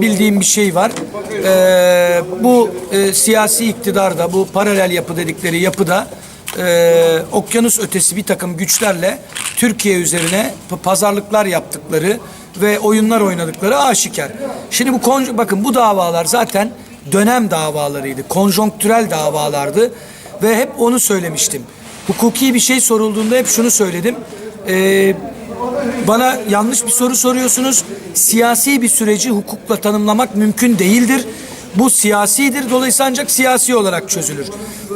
bildiğim bir şey var. Ee, bu e, siyasi iktidarda, bu paralel yapı dedikleri yapıda e, okyanus ötesi bir takım güçlerle Türkiye üzerine pazarlıklar yaptıkları ve oyunlar oynadıkları aşikar. Şimdi bu bakın bu davalar zaten dönem davalarıydı, konjonktürel davalardı ve hep onu söylemiştim. Hukuki bir şey sorulduğunda hep şunu söyledim. Ee, bana yanlış bir soru soruyorsunuz. Siyasi bir süreci hukukla tanımlamak mümkün değildir. Bu siyasidir. Dolayısıyla ancak siyasi olarak çözülür.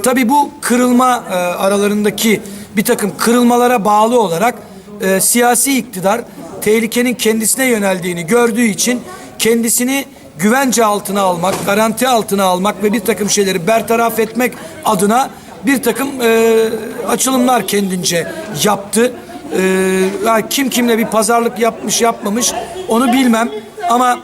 Tabii bu kırılma e, aralarındaki bir takım kırılmalara bağlı olarak e, siyasi iktidar tehlikenin kendisine yöneldiğini gördüğü için kendisini güvence altına almak, garanti altına almak ve bir takım şeyleri bertaraf etmek adına bir takım e, açılımlar kendince yaptı. Ee, kim kimle bir pazarlık yapmış yapmamış onu bilmem. Ama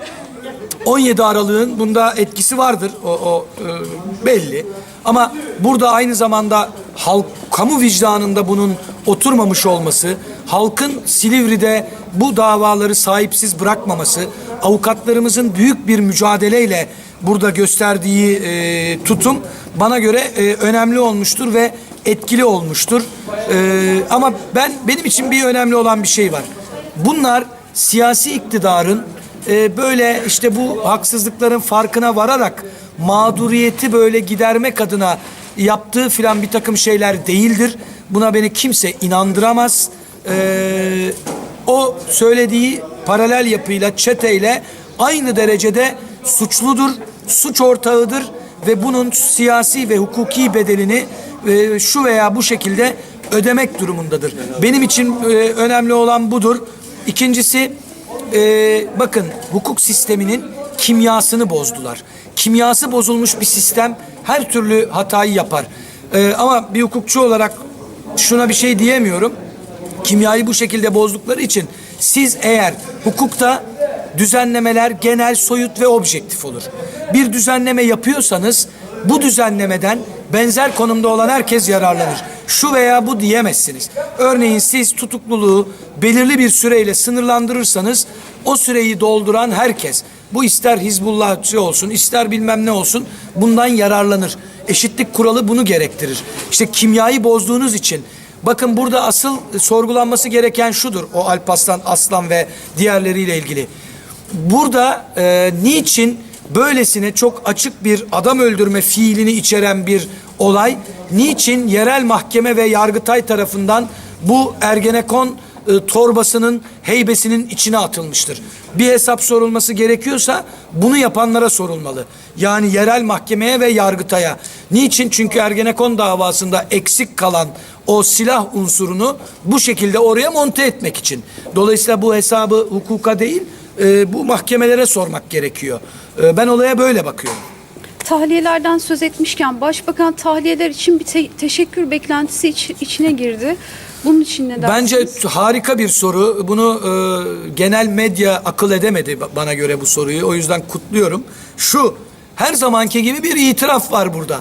17 Aralık'ın bunda etkisi vardır o, o e, belli. Ama burada aynı zamanda halk kamu vicdanında bunun oturmamış olması halkın Silivri'de bu davaları sahipsiz bırakmaması avukatlarımızın büyük bir mücadeleyle burada gösterdiği e, tutum bana göre e, önemli olmuştur ve etkili olmuştur. E, ama ben benim için bir önemli olan bir şey var. Bunlar siyasi iktidarın e, böyle işte bu haksızlıkların farkına vararak mağduriyeti böyle gidermek adına yaptığı filan bir takım şeyler değildir. Buna beni kimse inandıramaz. E, o söylediği paralel yapıyla, çeteyle aynı derecede suçludur, suç ortağıdır ve bunun siyasi ve hukuki bedelini e, şu veya bu şekilde ödemek durumundadır. Benim için e, önemli olan budur. İkincisi e, bakın hukuk sisteminin kimyasını bozdular. Kimyası bozulmuş bir sistem her türlü hatayı yapar. E, ama bir hukukçu olarak şuna bir şey diyemiyorum kimyayı bu şekilde bozdukları için siz eğer hukukta düzenlemeler genel, soyut ve objektif olur. Bir düzenleme yapıyorsanız bu düzenlemeden benzer konumda olan herkes yararlanır. Şu veya bu diyemezsiniz. Örneğin siz tutukluluğu belirli bir süreyle sınırlandırırsanız o süreyi dolduran herkes bu ister Hizbullahçı olsun ister bilmem ne olsun bundan yararlanır. Eşitlik kuralı bunu gerektirir. İşte kimyayı bozduğunuz için Bakın burada asıl sorgulanması gereken şudur o Alparslan, Aslan ve diğerleriyle ilgili. Burada e, niçin böylesine çok açık bir adam öldürme fiilini içeren bir olay niçin yerel mahkeme ve yargıtay tarafından bu Ergenekon e, torbasının heybesinin içine atılmıştır. Bir hesap sorulması gerekiyorsa bunu yapanlara sorulmalı. Yani yerel mahkemeye ve yargıtaya. Niçin? Çünkü Ergenekon davasında eksik kalan o silah unsurunu bu şekilde oraya monte etmek için. Dolayısıyla bu hesabı hukuka değil e, bu mahkemelere sormak gerekiyor. E, ben olaya böyle bakıyorum. Tahliyelerden söz etmişken Başbakan tahliyeler için bir te- teşekkür beklentisi iç- içine girdi. Bunun için ne dersiniz? Bence harika bir soru. Bunu e, genel medya akıl edemedi ba- bana göre bu soruyu. O yüzden kutluyorum. Şu her zamanki gibi bir itiraf var burada.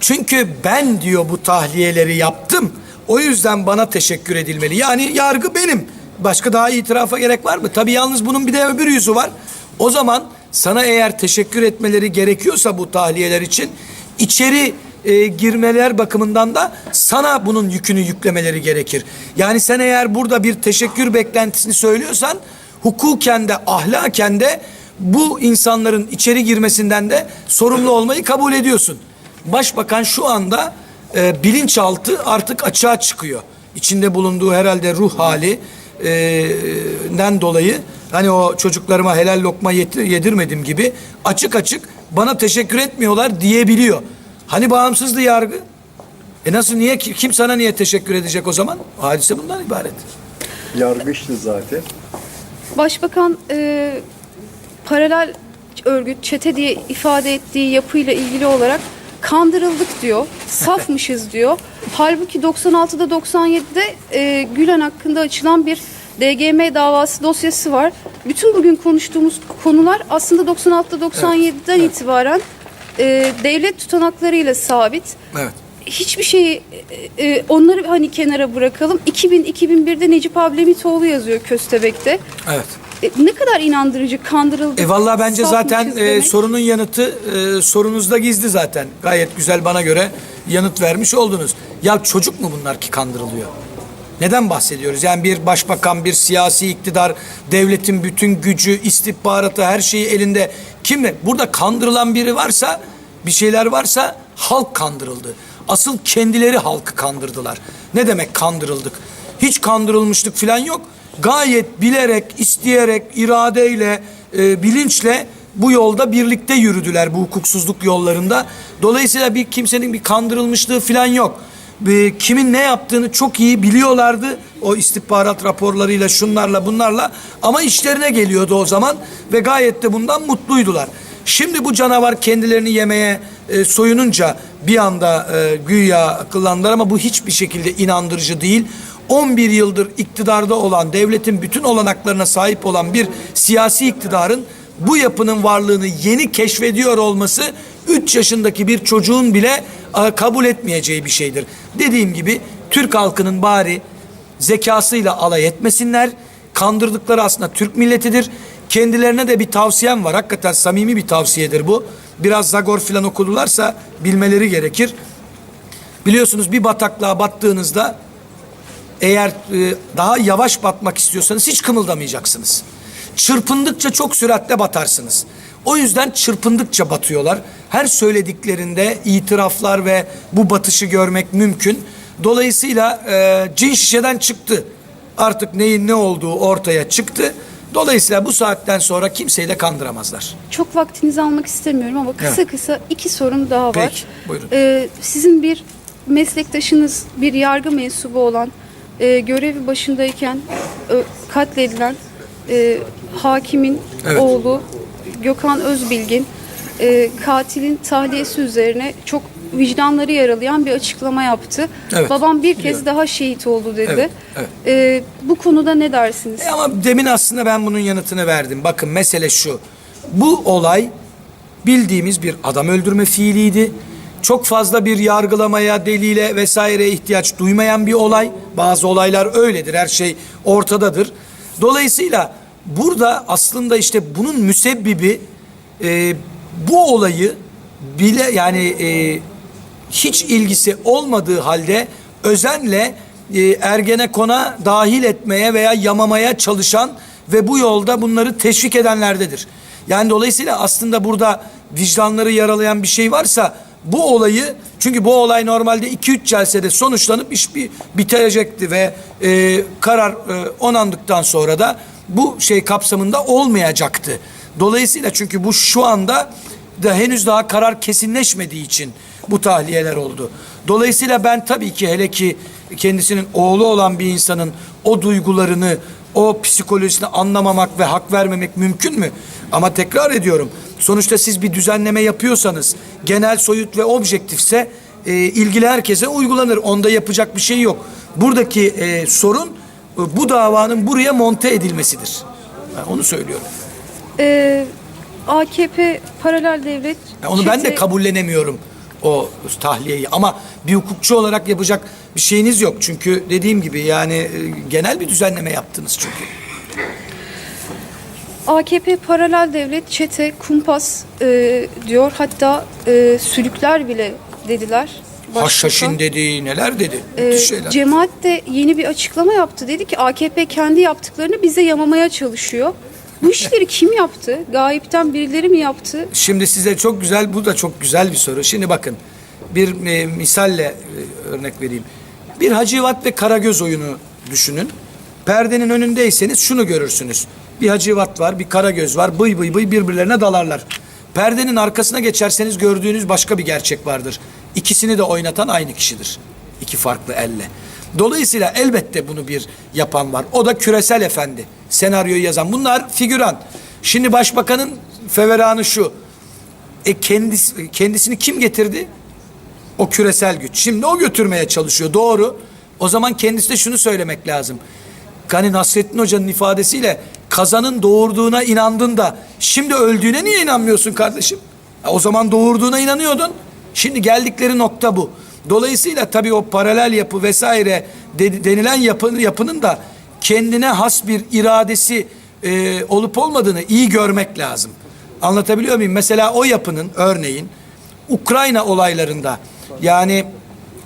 Çünkü ben diyor bu tahliyeleri yaptım. O yüzden bana teşekkür edilmeli. Yani yargı benim. Başka daha itirafa gerek var mı? Tabii yalnız bunun bir de öbür yüzü var. O zaman sana eğer teşekkür etmeleri gerekiyorsa bu tahliyeler için içeri e, girmeler bakımından da sana bunun yükünü yüklemeleri gerekir. Yani sen eğer burada bir teşekkür beklentisini söylüyorsan hukuken de ahlaken de bu insanların içeri girmesinden de sorumlu olmayı kabul ediyorsun. Başbakan şu anda e, bilinçaltı artık açığa çıkıyor. İçinde bulunduğu herhalde ruh hali den dolayı hani o çocuklarıma helal lokma yedirmedim gibi açık açık bana teşekkür etmiyorlar diyebiliyor. Hani bağımsızdı yargı? E nasıl niye ki- kim sana niye teşekkür edecek o zaman? Hadise bundan ibaret. Yargıçtı zaten. Başbakan e, paralel örgüt, çete diye ifade ettiği yapıyla ilgili olarak kandırıldık diyor, safmışız diyor. Halbuki 96'da 97'de e, Gülen hakkında açılan bir DGM davası dosyası var. Bütün bugün konuştuğumuz konular aslında 96'da 97'den itibaren e, devlet tutanaklarıyla sabit. Evet. Hiçbir şeyi e, e, onları hani kenara bırakalım. 2000-2001'de Necip Ablemitoğlu yazıyor Köstebek'te. Evet. E, ne kadar inandırıcı kandırıldık. E vallahi bence zaten e, sorunun yanıtı e, sorunuzda gizli zaten. Gayet güzel bana göre yanıt vermiş oldunuz. Ya çocuk mu bunlar ki kandırılıyor? Neden bahsediyoruz? Yani bir başbakan, bir siyasi iktidar, devletin bütün gücü, istihbaratı, her şeyi elinde. Kim mi? Burada kandırılan biri varsa, bir şeyler varsa halk kandırıldı. Asıl kendileri halkı kandırdılar. Ne demek kandırıldık? Hiç kandırılmışlık falan yok. Gayet bilerek, isteyerek, iradeyle, e, bilinçle bu yolda birlikte yürüdüler bu hukuksuzluk yollarında. Dolayısıyla bir kimsenin bir kandırılmışlığı falan yok. Kimin ne yaptığını çok iyi biliyorlardı. O istihbarat raporlarıyla, şunlarla, bunlarla. Ama işlerine geliyordu o zaman ve gayet de bundan mutluydular. Şimdi bu canavar kendilerini yemeye e, soyununca bir anda e, güya akıllandılar ama bu hiçbir şekilde inandırıcı değil. 11 yıldır iktidarda olan, devletin bütün olanaklarına sahip olan bir siyasi iktidarın bu yapının varlığını yeni keşfediyor olması 3 yaşındaki bir çocuğun bile e, kabul etmeyeceği bir şeydir. Dediğim gibi Türk halkının bari zekasıyla alay etmesinler. Kandırdıkları aslında Türk milletidir. Kendilerine de bir tavsiyem var. Hakikaten samimi bir tavsiyedir bu. Biraz Zagor filan okudularsa bilmeleri gerekir. Biliyorsunuz bir bataklığa battığınızda eğer e, daha yavaş batmak istiyorsanız hiç kımıldamayacaksınız. Çırpındıkça çok süratle batarsınız. O yüzden çırpındıkça batıyorlar. Her söylediklerinde itiraflar ve bu batışı görmek mümkün. Dolayısıyla e, cin şişeden çıktı. Artık neyin ne olduğu ortaya çıktı. Dolayısıyla bu saatten sonra kimseyi de kandıramazlar. Çok vaktinizi almak istemiyorum ama kısa Evet. kısa iki sorum daha var. Peki, buyurun. Ee, sizin bir meslektaşınız, bir yargı mensubu olan, e, görevi başındayken ö, katledilen e, hakimin Evet. oğlu Gökhan Özbilgin e, katilin tahliyesi üzerine çok vicdanları yaralayan bir açıklama yaptı. Evet, Babam bir kez biliyorum. daha şehit oldu dedi. Evet, evet. E, bu konuda ne dersiniz? E ama demin aslında ben bunun yanıtını verdim. Bakın mesele şu. Bu olay bildiğimiz bir adam öldürme fiiliydi. Çok fazla bir yargılamaya, delile vesaireye ihtiyaç duymayan bir olay. Bazı olaylar öyledir. Her şey ortadadır. Dolayısıyla burada aslında işte bunun müsebbibi e, bu olayı bile yani e, hiç ilgisi olmadığı halde özenle e, Ergenekon'a dahil etmeye veya yamamaya çalışan ve bu yolda bunları teşvik edenlerdedir. Yani dolayısıyla aslında burada vicdanları yaralayan bir şey varsa bu olayı çünkü bu olay normalde 2-3 celsede sonuçlanıp iş bir bitirecekti ve e, karar e, onandıktan sonra da bu şey kapsamında olmayacaktı. Dolayısıyla çünkü bu şu anda da henüz daha karar kesinleşmediği için bu tahliyeler oldu. Dolayısıyla ben tabii ki hele ki kendisinin oğlu olan bir insanın o duygularını, o psikolojisini anlamamak ve hak vermemek mümkün mü? Ama tekrar ediyorum. Sonuçta siz bir düzenleme yapıyorsanız, genel soyut ve objektifse e, ilgili herkese uygulanır. Onda yapacak bir şey yok. Buradaki e, sorun bu davanın buraya monte edilmesidir. Ben onu söylüyorum. Ee, AKP paralel devlet Ya onu ben de kabullenemiyorum o tahliyeyi ama bir hukukçu olarak yapacak bir şeyiniz yok. Çünkü dediğim gibi yani e, genel bir düzenleme yaptınız çünkü. AKP paralel devlet çete kumpas e, diyor hatta e, sülükler bile dediler. Başbakan. Haşhaşin dedi, neler dedi. E, Müthiş şeyler. Cemaat de yeni bir açıklama yaptı. Dedi ki AKP kendi yaptıklarını bize yamamaya çalışıyor. Bu işleri kim yaptı? Gayipten birileri mi yaptı? Şimdi size çok güzel, bu da çok güzel bir soru. Şimdi bakın, bir e, misalle e, örnek vereyim. Bir Hacivat ve Karagöz oyunu düşünün. Perdenin önündeyseniz şunu görürsünüz. Bir Hacivat var, bir Karagöz var. Bıy bıy bıy birbirlerine dalarlar. Perdenin arkasına geçerseniz gördüğünüz başka bir gerçek vardır. İkisini de oynatan aynı kişidir. İki farklı elle. Dolayısıyla elbette bunu bir yapan var. O da küresel efendi. Senaryoyu yazan. Bunlar figüran. Şimdi başbakanın feveranı şu. E kendisi, kendisini kim getirdi? O küresel güç. Şimdi o götürmeye çalışıyor. Doğru. O zaman kendisi de şunu söylemek lazım. Hani Nasrettin Hoca'nın ifadesiyle kazanın doğurduğuna inandın da şimdi öldüğüne niye inanmıyorsun kardeşim? Ha, o zaman doğurduğuna inanıyordun. Şimdi geldikleri nokta bu. Dolayısıyla tabii o paralel yapı vesaire de- denilen yapı, yapının da kendine has bir iradesi e, olup olmadığını iyi görmek lazım. Anlatabiliyor muyum? Mesela o yapının örneğin Ukrayna olaylarında yani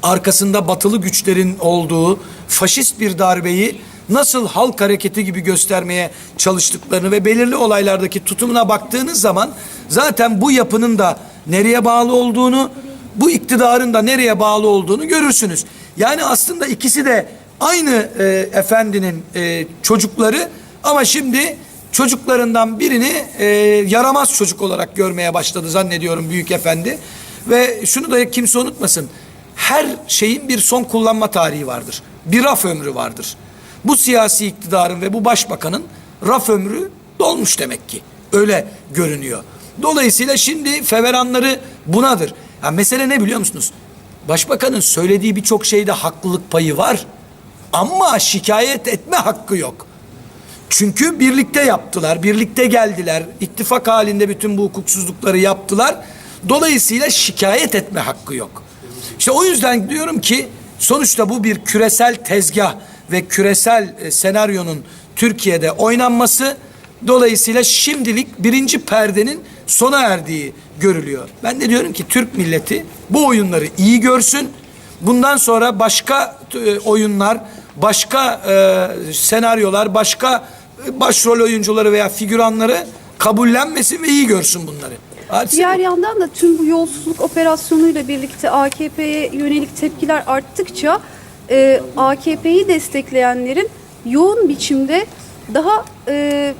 arkasında batılı güçlerin olduğu faşist bir darbeyi nasıl halk hareketi gibi göstermeye çalıştıklarını ve belirli olaylardaki tutumuna baktığınız zaman zaten bu yapının da nereye bağlı olduğunu, bu iktidarın da nereye bağlı olduğunu görürsünüz. Yani aslında ikisi de aynı e, efendinin e, çocukları ama şimdi çocuklarından birini e, yaramaz çocuk olarak görmeye başladı zannediyorum büyük efendi. Ve şunu da kimse unutmasın. Her şeyin bir son kullanma tarihi vardır. Bir raf ömrü vardır. Bu siyasi iktidarın ve bu başbakanın raf ömrü dolmuş demek ki. Öyle görünüyor. Dolayısıyla şimdi feveranları bunadır. Ya mesele ne biliyor musunuz? Başbakanın söylediği birçok şeyde haklılık payı var. Ama şikayet etme hakkı yok. Çünkü birlikte yaptılar, birlikte geldiler, ittifak halinde bütün bu hukuksuzlukları yaptılar. Dolayısıyla şikayet etme hakkı yok. İşte o yüzden diyorum ki sonuçta bu bir küresel tezgah ve küresel e, senaryonun Türkiye'de oynanması dolayısıyla şimdilik birinci perdenin sona erdiği görülüyor. Ben de diyorum ki Türk milleti bu oyunları iyi görsün. Bundan sonra başka e, oyunlar, başka e, senaryolar, başka e, başrol oyuncuları veya figüranları kabullenmesin ve iyi görsün bunları. Hadise Diğer bu. yandan da tüm bu yolsuzluk operasyonuyla birlikte AKP'ye yönelik tepkiler arttıkça e, AKP'yi destekleyenlerin yoğun biçimde daha e,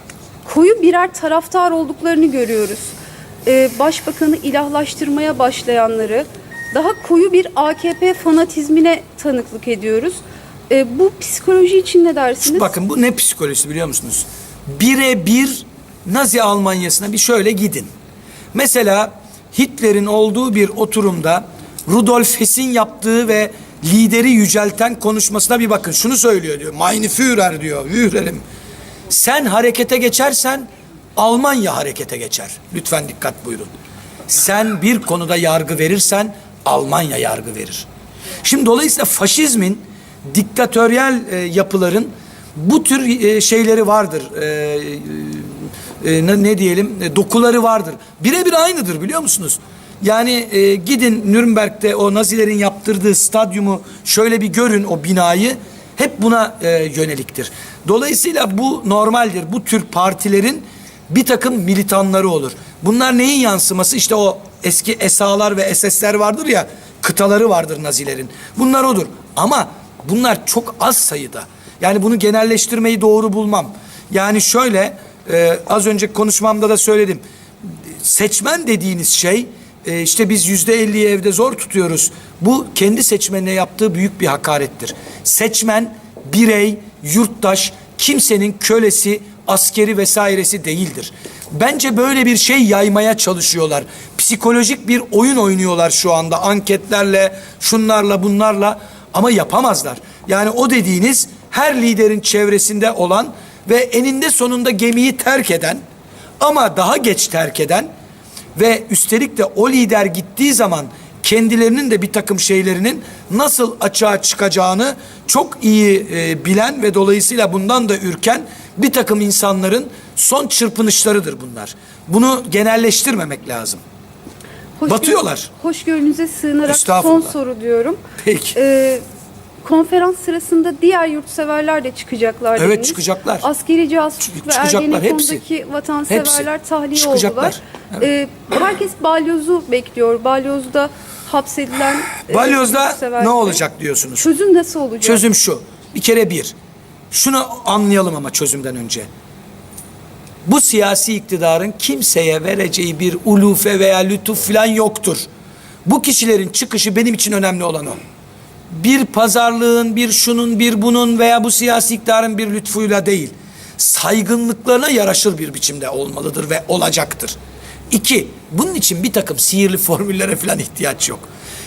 koyu birer taraftar olduklarını görüyoruz. E, başbakanı ilahlaştırmaya başlayanları daha koyu bir AKP fanatizmine tanıklık ediyoruz. E, bu psikoloji için ne dersiniz? Bakın bu ne psikolojisi biliyor musunuz? Birebir Nazi Almanyası'na bir şöyle gidin. Mesela Hitler'in olduğu bir oturumda Rudolf Hess'in yaptığı ve lideri yücelten konuşmasına bir bakın. Şunu söylüyor diyor. Meine Führer diyor. Führer'im. Sen harekete geçersen Almanya harekete geçer. Lütfen dikkat buyurun. Sen bir konuda yargı verirsen Almanya yargı verir. Şimdi dolayısıyla faşizmin diktatöryel e, yapıların bu tür e, şeyleri vardır. E, e, ne, ne diyelim e, dokuları vardır. Birebir aynıdır biliyor musunuz? Yani e, gidin Nürnberg'de o Nazilerin yaptırdığı stadyumu şöyle bir görün o binayı. Hep buna e, yöneliktir. Dolayısıyla bu normaldir. Bu tür partilerin bir takım militanları olur. Bunlar neyin yansıması? İşte o eski esalar ve SS'ler vardır ya, kıtaları vardır Nazilerin. Bunlar odur. Ama bunlar çok az sayıda. Yani bunu genelleştirmeyi doğru bulmam. Yani şöyle, e, az önce konuşmamda da söyledim. Seçmen dediğiniz şey, e, işte biz yüzde elliyi evde zor tutuyoruz. Bu kendi seçmenine yaptığı büyük bir hakarettir. Seçmen, birey, yurttaş, kimsenin kölesi, askeri vesairesi değildir. Bence böyle bir şey yaymaya çalışıyorlar. Psikolojik bir oyun oynuyorlar şu anda anketlerle, şunlarla, bunlarla ama yapamazlar. Yani o dediğiniz her liderin çevresinde olan ve eninde sonunda gemiyi terk eden ama daha geç terk eden ve üstelik de o lider gittiği zaman kendilerinin de bir takım şeylerinin nasıl açığa çıkacağını çok iyi e, bilen ve dolayısıyla bundan da ürken bir takım insanların son çırpınışlarıdır bunlar. Bunu genelleştirmemek lazım. Hoşgör- Batıyorlar. Hoşgörünüze sığınarak son soru diyorum. Peki. Ee, konferans sırasında diğer yurtseverler de çıkacaklar Evet, dediniz. çıkacaklar. Askeri casusluk ve Çıkacaklar, Ergenekon'daki vatanseverler Hepsi. tahliye Çıkacaklar. oldular. Ee, herkes balyozu bekliyor. Balyozda hapsedilen e, Balyoz'da yurtseverler. ne olacak diyorsunuz? Çözüm nasıl olacak? Çözüm şu. Bir kere bir. Şunu anlayalım ama çözümden önce. Bu siyasi iktidarın kimseye vereceği bir ulufe veya lütuf falan yoktur. Bu kişilerin çıkışı benim için önemli olan o. Bir pazarlığın, bir şunun, bir bunun veya bu siyasi iktidarın bir lütfuyla değil. Saygınlıklarına yaraşır bir biçimde olmalıdır ve olacaktır. İki, bunun için bir takım sihirli formüllere falan ihtiyaç yok.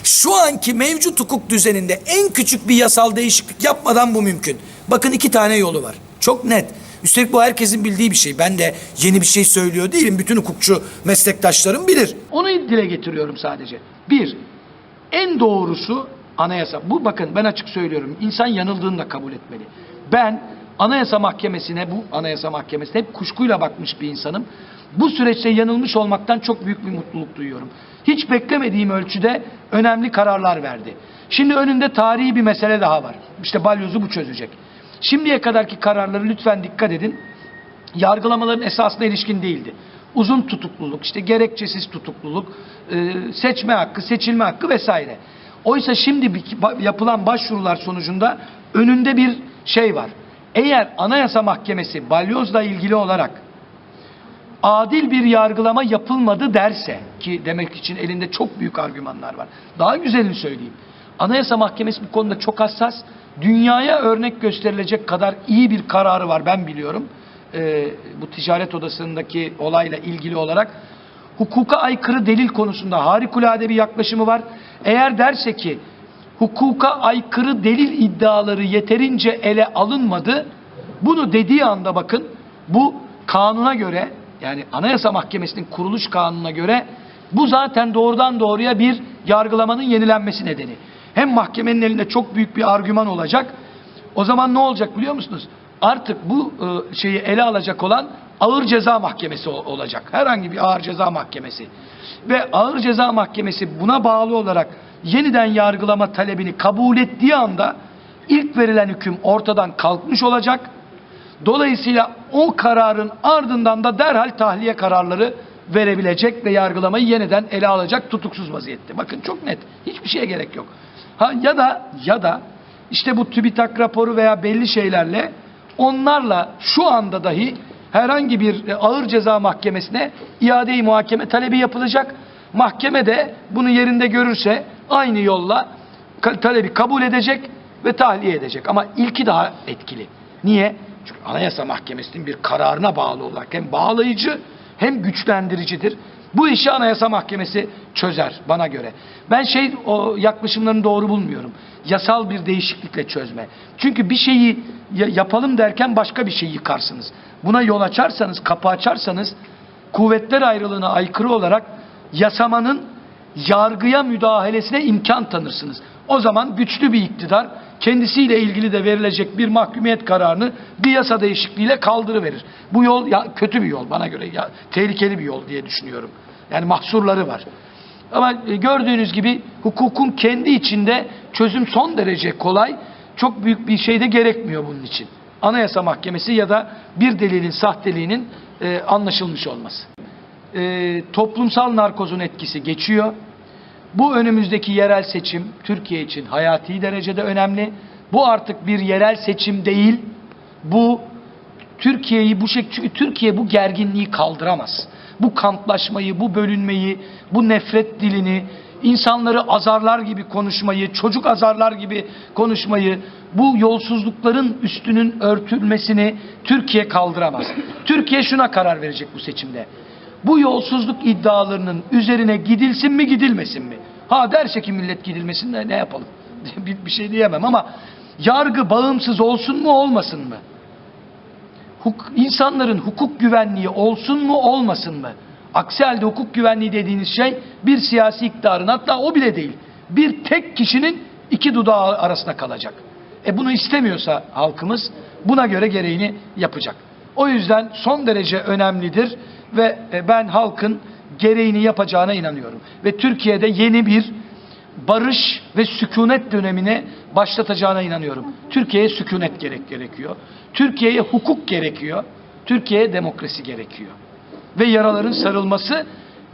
Şu anki mevcut hukuk düzeninde en küçük bir yasal değişiklik yapmadan bu mümkün. Bakın iki tane yolu var. Çok net. Üstelik bu herkesin bildiği bir şey. Ben de yeni bir şey söylüyor değilim. Bütün hukukçu meslektaşlarım bilir. Onu dile getiriyorum sadece. Bir, en doğrusu anayasa. Bu bakın ben açık söylüyorum. İnsan yanıldığını da kabul etmeli. Ben Anayasa Mahkemesi'ne, bu Anayasa Mahkemesi'ne hep kuşkuyla bakmış bir insanım. Bu süreçte yanılmış olmaktan çok büyük bir mutluluk duyuyorum. Hiç beklemediğim ölçüde önemli kararlar verdi. Şimdi önünde tarihi bir mesele daha var. İşte balyozu bu çözecek. Şimdiye kadarki kararları lütfen dikkat edin. Yargılamaların esasına ilişkin değildi. Uzun tutukluluk, işte gerekçesiz tutukluluk, seçme hakkı, seçilme hakkı vesaire. Oysa şimdi yapılan başvurular sonucunda önünde bir şey var. Eğer Anayasa Mahkemesi balyozla ilgili olarak adil bir yargılama yapılmadı derse ki demek için elinde çok büyük argümanlar var. Daha güzelini söyleyeyim. Anayasa Mahkemesi bu konuda çok hassas. Dünyaya örnek gösterilecek kadar iyi bir kararı var ben biliyorum. Ee, bu ticaret odasındaki olayla ilgili olarak hukuka aykırı delil konusunda harikulade bir yaklaşımı var. Eğer derse ki hukuka aykırı delil iddiaları yeterince ele alınmadı. Bunu dediği anda bakın bu kanuna göre yani Anayasa Mahkemesi'nin kuruluş kanununa göre bu zaten doğrudan doğruya bir yargılamanın yenilenmesi nedeni. Hem mahkemenin elinde çok büyük bir argüman olacak. O zaman ne olacak biliyor musunuz? Artık bu e, şeyi ele alacak olan ağır ceza mahkemesi ol- olacak. Herhangi bir ağır ceza mahkemesi. Ve ağır ceza mahkemesi buna bağlı olarak yeniden yargılama talebini kabul ettiği anda ilk verilen hüküm ortadan kalkmış olacak. Dolayısıyla o kararın ardından da derhal tahliye kararları verebilecek ve yargılamayı yeniden ele alacak tutuksuz vaziyette. Bakın çok net. Hiçbir şeye gerek yok. Ha ya da ya da işte bu TÜBİTAK raporu veya belli şeylerle onlarla şu anda dahi herhangi bir e, ağır ceza mahkemesine iade-i muhakeme talebi yapılacak. Mahkeme de bunu yerinde görürse aynı yolla talebi kabul edecek ve tahliye edecek. Ama ilki daha etkili. Niye? Çünkü Anayasa Mahkemesi'nin bir kararına bağlı olarak hem bağlayıcı hem güçlendiricidir. Bu işi Anayasa Mahkemesi çözer bana göre. Ben şey o yaklaşımlarını doğru bulmuyorum. Yasal bir değişiklikle çözme. Çünkü bir şeyi ya- yapalım derken başka bir şeyi yıkarsınız. Buna yol açarsanız, kapı açarsanız kuvvetler ayrılığına aykırı olarak yasamanın yargıya müdahalesine imkan tanırsınız. O zaman güçlü bir iktidar kendisiyle ilgili de verilecek bir mahkumiyet kararını bir yasa değişikliğiyle kaldırıverir. Bu yol ya, kötü bir yol bana göre ya, tehlikeli bir yol diye düşünüyorum. Yani mahsurları var. Ama e, gördüğünüz gibi hukukun kendi içinde çözüm son derece kolay. Çok büyük bir şey de gerekmiyor bunun için. Anayasa Mahkemesi ya da bir delilin sahteliğinin e, anlaşılmış olması. E, toplumsal narkozun etkisi geçiyor. Bu önümüzdeki yerel seçim Türkiye için hayati derecede önemli. Bu artık bir yerel seçim değil. Bu Türkiye'yi bu şekilde Türkiye bu gerginliği kaldıramaz. Bu kamplaşmayı, bu bölünmeyi, bu nefret dilini, insanları azarlar gibi konuşmayı, çocuk azarlar gibi konuşmayı, bu yolsuzlukların üstünün örtülmesini Türkiye kaldıramaz. Türkiye şuna karar verecek bu seçimde. Bu yolsuzluk iddialarının üzerine gidilsin mi gidilmesin mi? Ha derse ki millet gidilmesin de ne yapalım? bir şey diyemem ama yargı bağımsız olsun mu olmasın mı? Huk, insanların hukuk güvenliği olsun mu olmasın mı? Aksi halde hukuk güvenliği dediğiniz şey bir siyasi iktidarın hatta o bile değil. Bir tek kişinin iki dudağı arasında kalacak. E bunu istemiyorsa halkımız buna göre gereğini yapacak. O yüzden son derece önemlidir ve e, ben halkın gereğini yapacağına inanıyorum. Ve Türkiye'de yeni bir barış ve sükunet dönemine başlatacağına inanıyorum. Türkiye'ye sükunet gerek gerekiyor. Türkiye'ye hukuk gerekiyor. Türkiye'ye demokrasi gerekiyor. Ve yaraların sarılması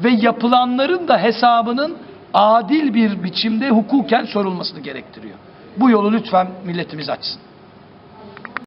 ve yapılanların da hesabının adil bir biçimde hukuken sorulmasını gerektiriyor. Bu yolu lütfen milletimiz açsın.